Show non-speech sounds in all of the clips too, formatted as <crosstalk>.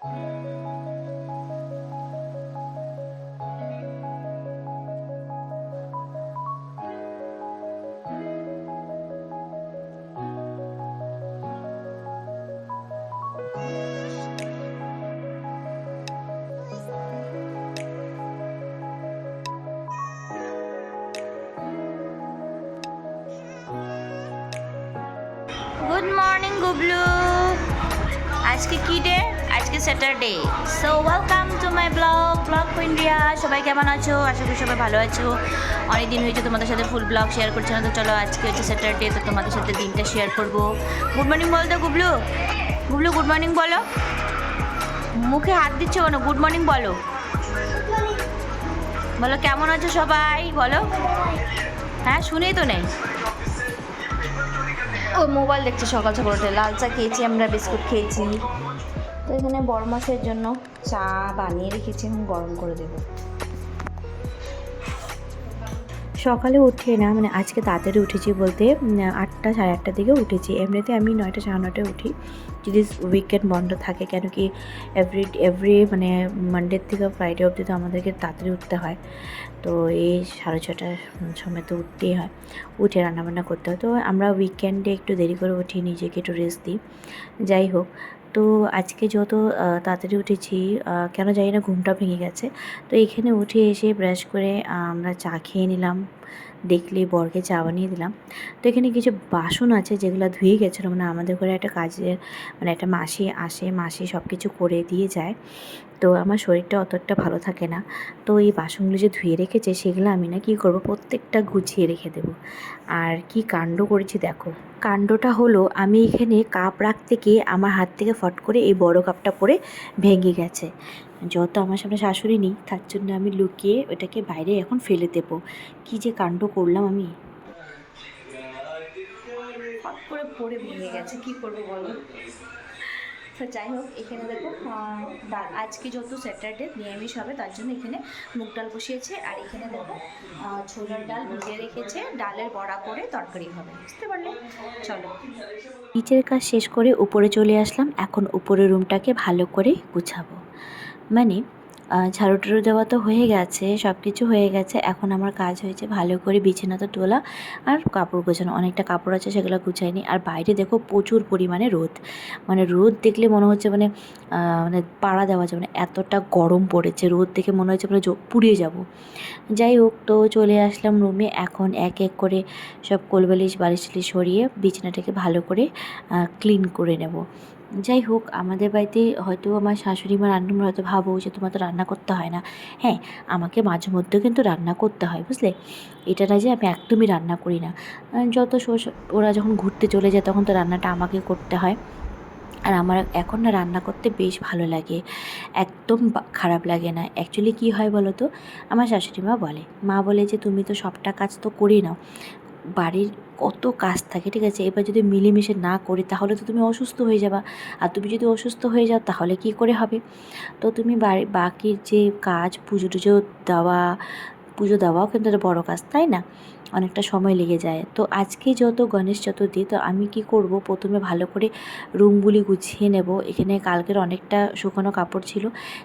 Good morning Gublu আজকে কি day আজকে Saturday so welcome to my blog blog India সবাই কেমন আছো? আশা করি সবাই ভালো আছো। অনেক দিন হয়েছে তোমাদের সাথে ফুল ব্লগ শেয়ার করছে না, তো চলো আজকে হচ্ছে স্যাটারডে তো তোমাদের সাথে দিনটা শেয়ার করব। গুড মর্নিং বল তো গুবলু? গুবলু গুড মর্নিং বলো। মুখে হাত দিচ্ছ কেন? গুড মর্নিং বলো। বলো, কেমন আছো সবাই? বলো। হ্যাঁ শুনেই তো নেই। ও মোবাইল দেখছে সকাল সকাল উঠে। লাল চা খেয়েছি, আমরা বিস্কুট খেয়েছি। তো এখানে বড় মাসের জন্য চা বানিয়ে রেখেছি, এখন গরম করে দেবো। সকালে উঠে না মানে আজকে তাড়াতাড়ি উঠেছি বলতে আটটা সাড়ে আটটার দিকে উঠেছি। এমনিতে আমি নয়টা সাড়ে নয়টায় উঠি, যদি উইকেন্ড বন্ধ থাকে, কেন কি এভরি এভরি মানে মানডের থেকে ফ্রাইডে অবধি তো আমাদেরকে তাড়াতাড়ি উঠতে হয়। তো এই সাড়ে ছটার সময় তো উঠতেই হয়, উঠে রান্নাবান্না করতে হয়। তো আমরা উইকেন্ডে একটু দেরি করে উঠি, নিজেকে একটু রেস্ট দিই। যাই হোক তো আজকে যত তাড়াতাড়ি উঠেছি কেন জানি না ঘুমটা ভেঙে গেছে। তো এখানে উঠে এসে ব্রাশ করে আমরা চা খেয়ে নিলাম। দেখলে বরকে চা বানিয়ে দিলাম। তো এখানে কিছু বাসন আছে যেগুলো ধুয়ে গেছিল। মানে আমাদের ঘরে একটা কাজের মানে একটা মাসি আসে, মাসি সব কিছু করে দিয়ে যায়। তো আমার শরীরটা অতটা ভালো থাকে না। তো এই বাসনগুলো যে ধুয়ে রেখেছে সেগুলো আমি না কী করব, প্রত্যেকটা গুছিয়ে রেখে দেবো। আর কি কাণ্ড করেছি দেখো। কাণ্ডটা হলো আমি এখানে কাপ রাখতে গিয়ে আমার হাত থেকে ফট করে এই বড় কাপটা পরে ভেঙে গেছে। যত আমার সামনে শাশুড়ি নেই তার জন্য আমি লুকিয়ে ওটাকে বাইরে এখন ফেলে দেবো। কি যে কাণ্ড করলাম আমি। ফট করে পড়ে ভেঙে গেছে কি করব বলো? তো যাই হোক এখানে দেখো ডাল আজকে যত স্যাটারডে নিরামিষ হবে তার জন্য এখানে মুগ ডাল বসিয়েছে। আর এখানে দেখো ছোলার ডাল ভিজিয়ে রেখেছে। ডালের বড়া করে তরকারি হবে বুঝতে পারলে? চলো। নিচের কাজ শেষ করে উপরে চলে আসলাম। এখন উপরের রুমটাকে ভালো করে গুছাবো। মানে ঝাড়ু টাড়ু দেওয়া তো হয়ে গেছে সব কিছু হয়ে গেছে, এখন আমার কাজ হয়েছে ভালো করে বিছানাতে তোলা আর কাপড় গোছানো। অনেকটা কাপড় আছে সেগুলো গুছাইনি আর বাইরে দেখো প্রচুর পরিমাণে রোদ। মানে রোদ দেখলে মনে হচ্ছে মানে মানে পাড়া দেওয়া যাবে না। এতটা গরম পড়েছে, রোদ দেখে মনে হচ্ছে মানে পুড়িয়ে যাব। যাই হোক, তো চলে আসলাম রুমে। এখন এক এক করে সব কোলবালিশ বালিশ সরিয়ে বিছানাটাকে ভালো করে ক্লিন করে নেব। যাই হোক আমাদের বাড়িতে হয়তো আমার শাশুড়ি মা রান্নার হয়তো ভাবো যে তোমার তো রান্না করতে হয় না। হ্যাঁ আমাকে মাঝে মধ্যেও কিন্তু রান্না করতে হয়, বুঝলে? এটা না যে আমি একদমই রান্না করি না। যত শ্বশুর ওরা যখন ঘুরতে চলে যায় তখন তো রান্নাটা আমাকে করতে হয়। আর আমার এখন না রান্না করতে বেশ ভালো লাগে। একদম খারাপ লাগে না। অ্যাকচুয়ালি কী হয় বলো তো? আমার শাশুড়ি মা বলে মা বলে যে তুমি তো সবটা কাজ তো করি নাও। বাড়ির কত কাজ থাকে, ঠিক আছে? এবার যদি মিলেমিশে না করি, তাহলে তো তুমি অসুস্থ হয়ে যাবা। আর তুমি যদি অসুস্থ হয়ে যাও, তাহলে কি করে হবে? তো তুমি বাড়ি বাকির যে কাজ পুজো টুজো দেওয়া, পুজো দেওয়াও কিন্তু একটা বড়ো কাজ, তাই না? অনেকটা সময় লেগে যায়। তো আজকে যত গণেশ চতুর্থী, তো আমি কি করব? প্রথমে ভালো করে রুমগুলি গুছিয়ে নেব। এখানে কালকের অনেকটা শুকনো কাপড় ছিল,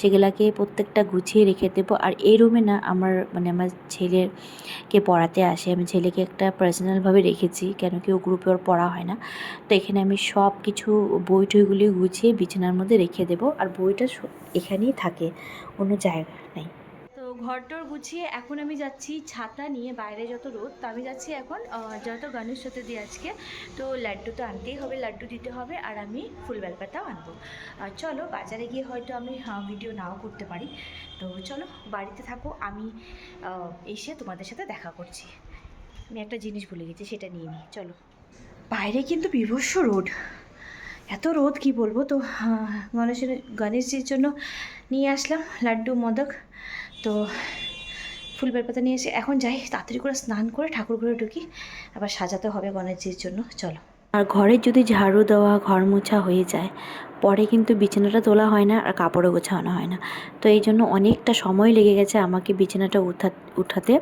সেগুলাকে প্রত্যেকটা গুছিয়ে রেখে দেবো। আর এই রুমে না আমার মানে আমার ছেলেকে পড়াতে আসে। আমি ছেলেকে একটা পার্সোনালভাবে রেখেছি, কেন কি ও গ্রুপে ওর পড়া হয় না। তো এখানে আমি সব কিছু বই টইগুলি গুছিয়ে বিছানার মধ্যে রেখে দেবো। আর বইটা এখানেই থাকে, অন্য জায়গা নেই তো ঘরটর গুছিয়ে এখন আমি যাচ্ছি ছাতা নিয়ে বাইরে যত রোদ, তো আমি যাচ্ছি এখন যত গণেশ চতুর্থী আজকে। তো লাড্ডু তো আনতেই হবে, লাড্ডু দিতে হবে, আর আমি ফুল বেলপাতাও আনব। আর চলো, বাজারে গিয়ে হয়তো আমি ভিডিও নাও করতে পারি। তো চলো, বাড়িতে থাকো, আমি এসে তোমাদের সাথে দেখা করছি। আমি একটা জিনিস ভুলে গেছি, সেটা নিয়ে নিই। চলো। বাইরে কিন্তু বিভৎস রোড এত রোদ, কি বলব? তো গণেশের, গণেশজির জন্য নিয়ে আসলাম লাড্ডু, মোদক। তো ফুল বেলপাতা নিয়ে এসে এখন যাই, তাড়াতাড়ি করে স্নান করে ঠাকুর ঘরে ঢুকি, আবার সাজাতে হবে গণেশজির জন্য, চলো। আর ঘরের যদি ঝাড়ু দেওয়া, ঘর মোছা হয়ে যায়, পরে কিন্তু বিছানাটা তোলা হয় না আর কাপড়ও গোছানো হয় না। তো এই জন্য অনেকটা সময় লেগে গেছে আমাকে বিছানাটা উঠা, উঠাতে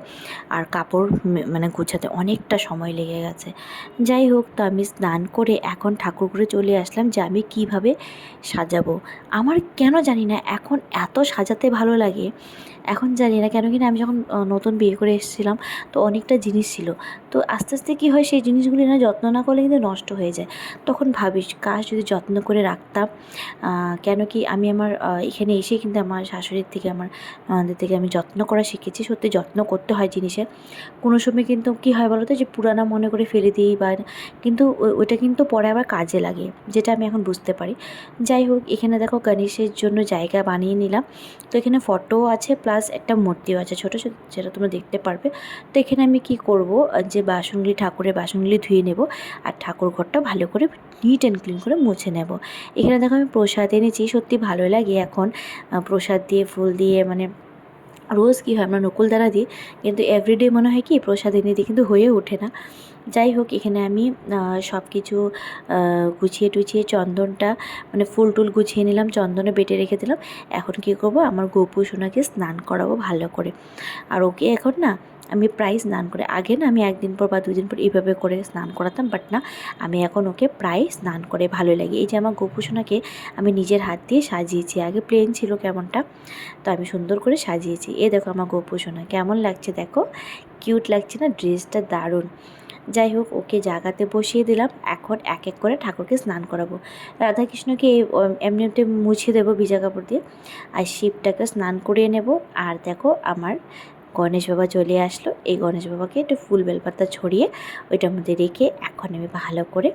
আর কাপড় মানে গোছাতে, অনেকটা সময় লেগে গেছে। যাই হোক, তো আমি স্নান করে এখন ঠাকুর করে চলে আসলাম যে আমি কীভাবে সাজাবো। আমার কেন জানি না, এখন এত সাজাতে ভালো লাগে। এখন জানি না কেন কিনা আমি যখন নতুন বিয়ে করে এসেছিলাম, তো অনেকটা জিনিস ছিল। তো আস্তে আস্তে কী হয় সেই জিনিসগুলি না যত্ন না করলে কিন্তু নষ্ট হয়ে যায়। তখন ভাবিস কাজ যদি যত্ন করে রাখতাম কেন কি আমি আমার এখানে এসে কিন্তু আমার শাশুড়ির থেকে, আমার আমাদের থেকে আমি যত্ন করা শিখেছি, সত্যি যত্ন করতে হয় জিনিসের কোনো সময় কিন্তু কী হয় বলো তো যে পুরানা মনে করে ফেলে দিই বা কিন্তু ওইটা কিন্তু পরে আবার কাজে লাগে, যেটা আমি এখন বুঝতে পারি। যাই হোক, এখানে দেখো গণেশের জন্য জায়গা বানিয়ে নিলাম। তো এখানে ফটো আছে প্লাস একটা মূর্তিও আছে ছোটো ছোটো, যেটা তোমরা দেখতে পারবে। তো এখানে আমি কি করব? যে বাসনগুলি, ঠাকুরের বাসনগুলি ধুয়ে নেব আর ঠাকুর ঘরটা ভালো করে নিট অ্যান্ড ক্লিন করে মুছে নেব। এখানে দেখো আমি প্রসাদ এনেছি, সত্যি ভালো লাগে এখন। প্রসাদ দিয়ে, ফুল দিয়ে মানে রোজ কী হয়, আমরা নকুলদারা দিই, কিন্তু এভরিডে মনে হয় কি, প্রসাদ এনে দিই, কিন্তু হয়ে ওঠে না। যাই হোক, এখানে আমি সব কিছু গুছিয়ে টুছিয়ে চন্দনটা মানে ফুল টুল গুছিয়ে নিলাম, চন্দনে বেটে রেখে দিলাম। এখন কি করব, আমার গোপু সোনাকে স্নান করাবো ভালো করে। আর ওকে এখন না আমি প্রায় স্নান করে আগে না আমি একদিন পর বা দুদিন পর এইভাবে করে স্নান করাতাম বাট না আমি এখন ওকে প্রায় স্নান করে ভালো লাগে। এই যে আমার গোপু সোনাকে আমি নিজের হাত দিয়ে সাজিয়েছি আগে প্লেন ছিল কেমনটা তো আমি সুন্দর করে সাজিয়েছি। এ দেখো আমার গোপু সোনা কেমন লাগছে দেখো? কিউট লাগছে না ড্রেসটা দারুণ। যাই হোক ওকে জায়গাতে বসিয়ে দিলাম এখন এক এক করে ঠাকুরকে স্নান করাবো। রাধাকৃষ্ণকে এই, এমনিতে মুছিয়ে দেবো ভিজা কাপড় দিয়ে আর শিবটাকে স্নান করিয়ে নেব। আর দেখো আমার গণেশ বাবা চলে আসলো। এই গণেশ বাবাকে একটু ফুল বেলপাতা ছড়িয়ে ওইটার মধ্যে রেখে এখন আমি ভালো করে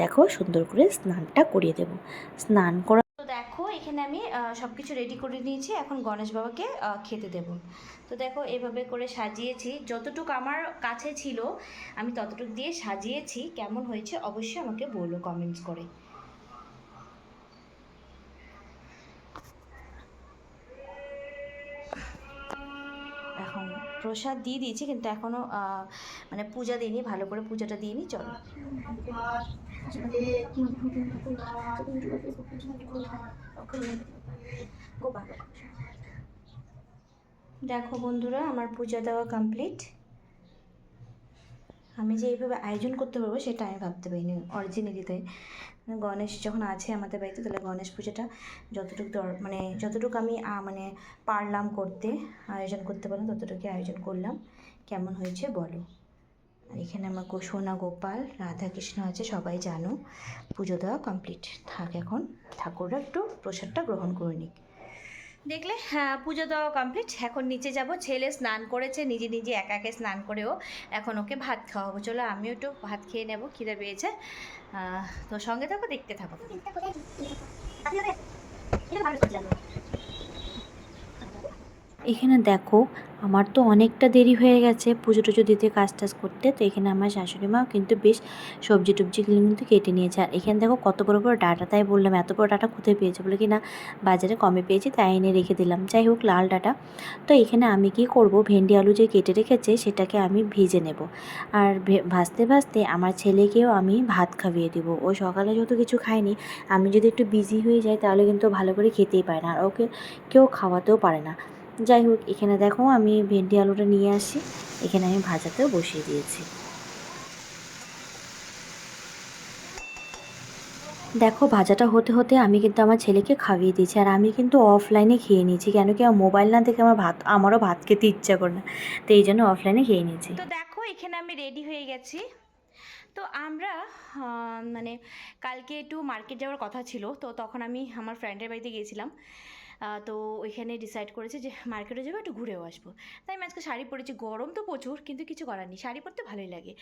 দেখো সুন্দর করে স্নানটা করিয়ে দেব। স্নান করা তো দেখো, এখানে আমি সব কিছু রেডি করে নিয়েছি। এখন গণেশ বাবাকে খেতে দেব। তো দেখো, এভাবে করে সাজিয়েছি। যতটুকু আমার কাছে ছিল, আমি ততটুকু দিয়ে সাজিয়েছি। কেমন হয়েছে অবশ্যই আমাকে বলো কমেন্টস করে। প্রসাদ দিয়ে দিয়েছি, কিন্তু এখনও মানে পূজা দিইনি, ভালো করে পূজাটা দিইনি, চলো। দেখো বন্ধুরা, আমার পূজা দেওয়া কমপ্লিট আমি যে এইভাবে আয়োজন করতে পারব, সেটা আমি ভাবতে পারিনি অরিজিনালিতে গণেশ যখন আছে আমাদের বাড়িতে, তাহলে গণেশ পুজোটা যতটুকু দর মানে যতটুকু আমি মানে পারলাম করতে, আয়োজন করতে পারলাম ততটুকু আয়োজন করলাম। কেমন হয়েছে বলো? আর এখানে আমার সোনা গোপাল, রাধাকৃষ্ণ আছে, সবাই জানো। পুজো দেওয়া কমপ্লিট থাক এখন, ঠাকুররা একটু প্রসাদটা গ্রহণ করে নিক। দেখলে? হ্যাঁ পুজো দেওয়া কমপ্লিট এখন নিচে যাব। ছেলে স্নান করেছে, নিজে নিজে একা একে স্নান করেও এখন ওকে ভাত খাওয়াবো। চলো আমিও একটু ভাত খেয়ে নেব, খিদে পেয়েছে। তো সঙ্গে থাকো, দেখতে থাকো। এখানে দেখো আমার তো অনেকটা দেরি হয়ে গেছে পুজো টুজো দিতে, কাজ টাজ করতে। তো এখানে আমার শাশুড়ি মাও কিন্তু বেশ সবজি টবজিগুলো কিন্তু কেটে নিয়েছে। আর এখানে দেখো কত বড় বড় ডাটা, তাই বললাম এত বড় ডাটা কোথায় পেয়েছে বলে কি না বাজারে কমে পেয়েছি, তাই এনে রেখে দিলাম। যাই হোক, লাল ডাটা। তো এখানে আমি কি করব? ভেন্ডি আলু যে কেটে রেখেছে সেটাকে আমি ভেজে নেব। আর ভাজতে ভাজতে আমার ছেলেকেও আমি ভাত খাইয়ে দিব। ও সকালে যেহেতু কিছু খায়নি, আমি যদি একটু বিজি হয়ে যাই তাহলে কিন্তু ভালো করে খেতেই পারে না। আর ওকে কেউ খাওয়াতেও পারে না। যাই হোক, এখানে দেখো আমি ভেন্ডি আলুটা নিয়ে আসি। এখানে আমি ভাজাতেও বসিয়ে দিয়েছি। দেখো, ভাজাটা হতে হতে আমি কিন্তু আমার ছেলেকে খাইয়ে দিয়েছি। আর আমি কিন্তু অফলাইনে খেয়ে নিয়েছি, কেন কি আমার মোবাইল না দেখে আমার ভাত, আমারও ভাত খেতে ইচ্ছা করে না। তো এই জন্য অফলাইনে খেয়ে নিয়েছি। তো দেখো, এখানে আমি রেডি হয়ে গেছি। তো আমরা মানে কালকে একটু মার্কেট যাওয়ার কথা ছিল, তো তখন আমি আমার ফ্রেন্ডের বাড়িতে গিয়েছিলাম। তো ওইখানে ডিসাইড করেছি যে মার্কেটে যাব একটু ঘুরেও আসব। তাই আমি আজকে শাড়ি পরেছি, গরম তো প্রচুর, কিন্তু কিছু করার নেই। শাড়ি পরতে ভালোই লাগে।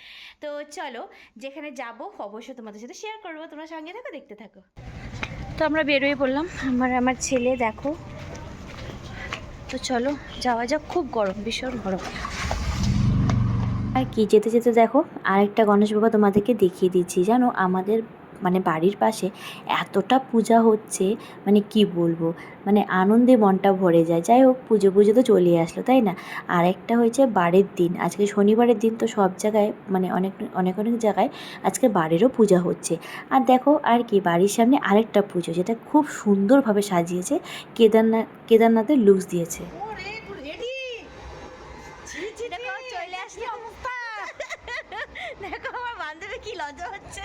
তো চলো, যেখানে যাব অবশ্যই তোমাদের সাথে শেয়ার করব। তোমরা সঙ্গে থাকো, দেখতে থাকো। তো আমরা বেরোয় পড়লাম। আমার আমার ছেলে দেখো। তো চলো, যাওয়া যাক, খুব গরম, ভীষণ গরম। আর কি, যেতে যেতে দেখো, আরেকটা গণেশ বাবা তোমাদেরকে দেখিয়ে দিচ্ছি। জানো, আমাদের মানে বাড়ির পাশে এতটা পূজা হচ্ছে মানে কি বলব? মানে আনন্দে মনটা ভরে যায়। যাই হোক পুজো পুজো তো চলে আসলো তাই না? আর একটা হয়েছে বারের দিন। আজকে শনিবারের দিন তো সব জায়গায় মানে অনেক অনেক অনেক জায়গায় আজকে বারেরও পূজা হচ্ছে। আর দেখো আর কি বাড়ির সামনে আরেকটা পুজো যেটা খুব সুন্দরভাবে সাজিয়েছে কেদারনাথ কেদারনাথের লুকস দিয়েছে। <laughs> দেখো আমার বান্ধবী কি লজ্জা হচ্ছে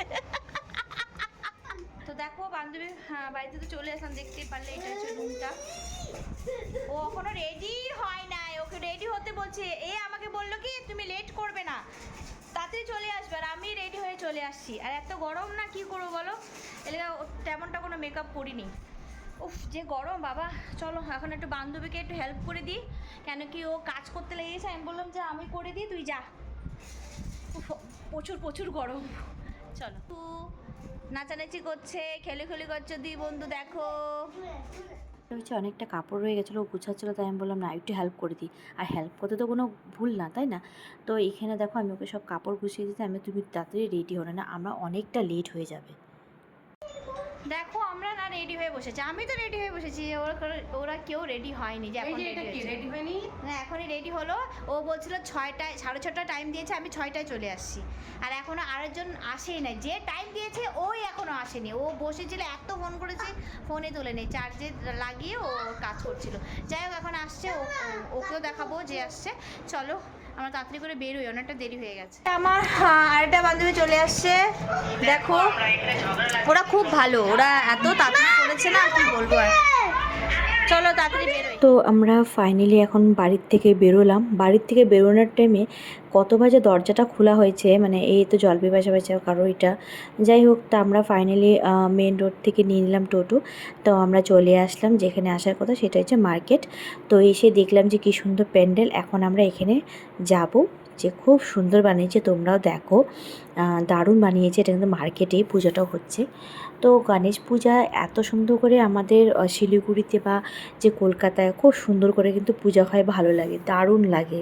দেখো বান্ধবী হ্যাঁ বাড়িতে তো চলে আসলাম দেখতেই পারলে এটা হচ্ছে রুমটা ও এখনও রেডি হয় নাই ওকে রেডি হতে বলছে। এ আমাকে বলল কি তুমি লেট করবে না। তাড়াতাড়ি চলে আসবে আর আমি রেডি হয়ে চলে আসছি। আর এত গরম না কি করব বলো? এলাকা তেমনটা কোনো মেকআপ করিনি উফ যে গরম বাবা। চলো এখন একটু বান্ধবীকে একটু হেল্প করে দিই। কেন কি ও কাজ করতে লেগেছে আমি বললাম যে আমি করে দিই তুই যা। উফ, প্রচুর প্রচুর গরম। চলো। তু নাচানাচি করছে খেলে খেলে করছে দুই বন্ধু দেখো। হচ্ছে অনেকটা কাপড় রয়ে গেছিল গুছাচ্ছিলো, তাই আমি বললাম, না, একটু হেল্প করে দিই। আর হেল্প করতে তো কোনো ভুল না, তাই না? তো এখানে দেখো, আমি ওকে সব কাপড় গুছিয়ে দিতে, আমি তুমি তাড়াতাড়ি রেডি হলো না, আমরা অনেকটা লেট হয়ে যাবে। দেখো আমরা না রেডি হয়ে বসেছি। আমি তো রেডি হয়ে বসেছি ওরা ওরা কেউ রেডি হয়নি যে এখন রেডি রেডি হয়নি? না এখনই রেডি হলো। ও বলছিল ছয়টায় সাড়ে ছটায় টাইম দিয়েছে আমি ছয়টায় চলে আসছি। আর এখনও আরেকজন আসেই নাই। যে টাইম দিয়েছে ওই এখনও আসেনি। ও বসেছিল এত ফোন করেছে ফোনে তোলে নেই। চার্জে লাগিয়ে ও কাজ করছিল। যাই হোক এখন আসছে ওকেও দেখাবো যে আসছে। চলো আমরা তাড়াতাড়ি করে বেরোই অনেকটা দেরি হয়ে গেছে। আমার হ্যাঁ, আরেকটা বান্ধবী চলে আসছে। দেখো ওরা খুব ভালো ওরা এত তাড়াতাড়ি করেছে না কি বলব আর। চলো তাড়াতাড়ি তো আমরা ফাইনালি এখন বাড়ির থেকে বেরোলাম। বাড়ির থেকে বেরোনোর টাইমে কত বাজে দরজাটা খোলা হয়েছে মানে এই তো জল পিপাসা পাচ্ছে কারও এটা। যাই হোক, তা আমরা ফাইনালি মেন রোড থেকে নিয়ে নিলাম টোটো। তো আমরা চলে আসলাম, যেখানে আসার কথা সেটা হচ্ছে মার্কেট তো এসে দেখলাম যে কী সুন্দর প্যান্ডেল, এখন আমরা এখানে যাব। যে খুব সুন্দর বানিয়েছে, তোমরাও দেখো। দারুণ বানিয়েছে, এটা কিন্তু মার্কেটেই পূজাটাও হচ্ছে। তো গণেশ পূজা এত সুন্দর করে আমাদের শিলিগুড়িতে বা যে কলকাতায় খুব সুন্দর করে কিন্তু পূজা হয়, ভালো লাগে, দারুণ লাগে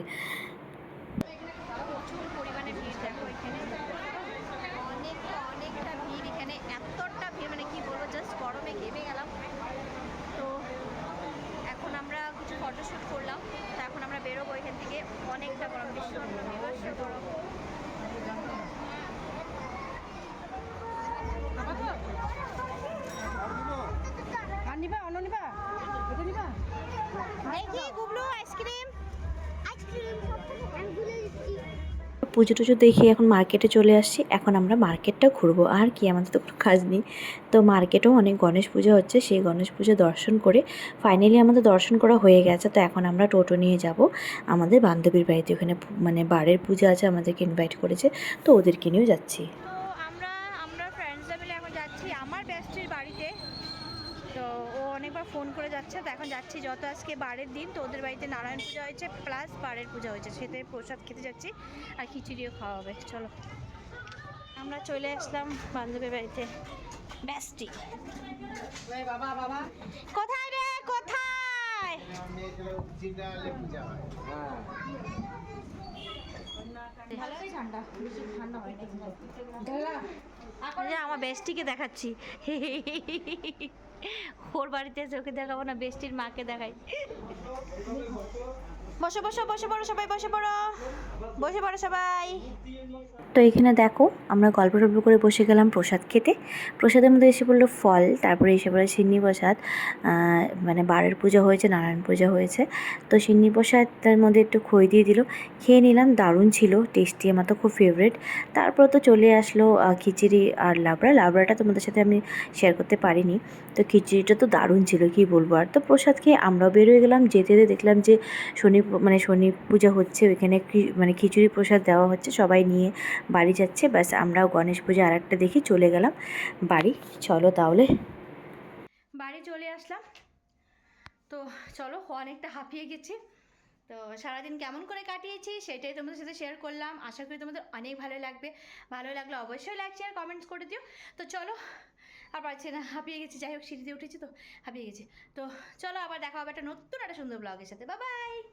প্রচুর পরিমাণে ভিড় দেখো এখানে অনেকটা অনেকটা ভিড় এখানে এতটা ভিড় মানে কি বলব জাস্ট গরমে ঘেমে গেলাম তো এখন আমরা কিছু ফটোশ্যুট করলাম তো এখন আমরা বেরোবো এখান থেকে অনেকটা গরম বেশি বিভৎস গরম। আর নিবা অন্য নিবা? এটা নিবা? দেখি গুবলু আইসক্রিম। পুজো টুজো দেখে এখন মার্কেটে চলে আসছি। এখন আমরা মার্কেটটা ঘুরবো। আর কি, আমাদের তো কোনো কাজ নেই। তো মার্কেটেও অনেক গণেশ পুজো হচ্ছে। সেই গণেশ পুজো দর্শন করে ফাইনালি আমাদের দর্শন করা হয়ে গেছে। তো এখন আমরা টোটো নিয়ে যাব। আমাদের বান্ধবীর বাড়িতে ওখানে মানে বারের পূজা আছে, আমাদেরকে ইনভাইট করেছে। তো ওদেরকে নিয়েও যাচ্ছি তো আমরা আমরা ফ্রেন্ডসরা মিলে এখন যাচ্ছি আমার ব্যস্তির বাড়িতে তো ও অনেকবার ফোন করে যাচ্ছে, তো এখন যাচ্ছি যত আজকে বারের দিন, তো ওদের বাড়িতে নারায়ণ পূজা হয়েছে, প্লাস বারের পূজা হয়েছে। সেতে প্রসাদ খেতে যাচ্ছি, আর খিচুড়িও খাওয়া হবে, চলো। আমরা চলে আসলাম বান্ধবীর বাড়িতে। বাবা কোথায় রে? কোথায়? আমার বেস্টিকে দেখাচ্ছি। <laughs> ওর বাড়িতে চোখে দেখাবো না বেষ্টির মাকে দেখাই। বসে বসে বসে পড়ো সবাই, বসে পড়ো বসে পড়ো সবাই। তো এখানে দেখো, আমরা গল্প টল্প করে বসে গেলাম প্রসাদ খেতে। প্রসাদের মধ্যে এসে পড়ল ফল, তারপরে এসে পড়ল সিন্নি প্রসাদ। মানে বারের পূজা হয়েছে, নারায়ণ পূজা হয়েছে। তো সিন্নি প্রসাদ তার মধ্যে একটু খই দিয়ে দিল। খেয়ে নিলাম, দারুণ ছিল টেস্টি আমার তো খুব ফেভারেট তারপর তো চলে আসলো খিচুড়ি আর লাবড়া। লাবড়াটা তোমাদের সাথে আমি শেয়ার করতে পারিনি। তো খিচুড়িটা তো দারুণ ছিল, কি বলব? আর তো প্রসাদ খেয়ে আমরাও বেরোয় গেলাম, যেতে যেতে দেখলাম যে শনি মানে শনি পূজা হচ্ছে, ওইখানে মানে খিচুড়ি প্রসাদ দেওয়া হচ্ছে, সবাই নিয়ে বাড়ি যাচ্ছে। ব্যাস, আমরাও গণেশ পূজা আর একটা দেখি চলে গেলাম বাড়ি। চলো তাহলে। বাড়ি চলে আসলাম। তো চলো, অনেকটা হাঁপিয়ে গেছি। তো সারাদিন কেমন করে কাটিয়েছি সেটাই তোমাদের সাথে শেয়ার করলাম। আশা করি তোমাদের অনেক ভালো লাগবে। ভালো লাগলে অবশ্যই লাইক শেয়ার কমেন্টস করে দিও। তো চলো, আর পারছি না, হাঁপিয়ে গেছি। যাই হোক, সিঁড়িতে উঠেছি তো, হাঁপিয়ে গেছি। তো চলো, আবার দেখা হবে একটা নতুন, একটা সুন্দর ব্লগের সাথে। বাই